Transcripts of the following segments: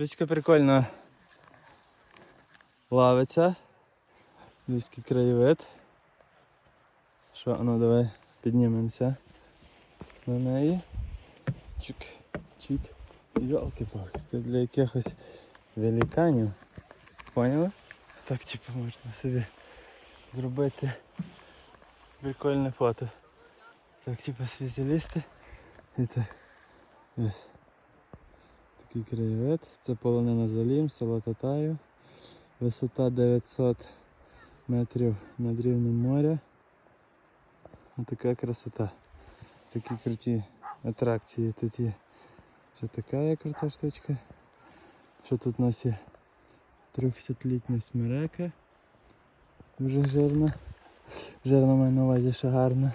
Річка прикольно лавиться. Львівський краєвид. Що, ну давай піднімемося на неї. Чик, чик. Йолки-палки, це для якихось великанів. Поняли? Так типу можна собі зробити прикольне фото. Так, типу спеціалісти. І так. Ось. Такий краєвид. Це полонина Залім, село Татаю. Висота 900 метрів над рівнем моря. Ось така красота. Такі круті атракції тут є. Що така є крута штучка. Що тут у нас є 300-літня смерека. Дуже жирна. Жирна маю на увазі, що гарна.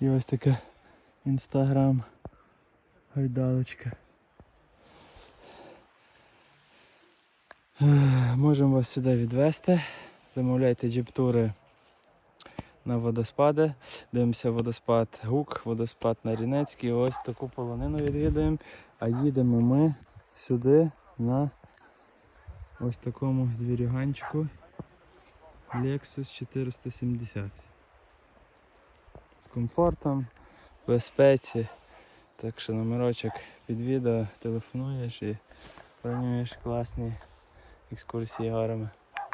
І ось така інстаграм гайдалочка. Можемо вас сюди відвезти. Замовляйте джип-тури на водоспади. Дивимося водоспад Гук, водоспад на Рінецький. Ось таку полонину відвідаємо. А їдемо ми сюди на ось такому звірюганчику Lexus 470. З комфортом, безпеці. Так що номерочок під відео телефонуєш і бронюєш класні екскурсії горами.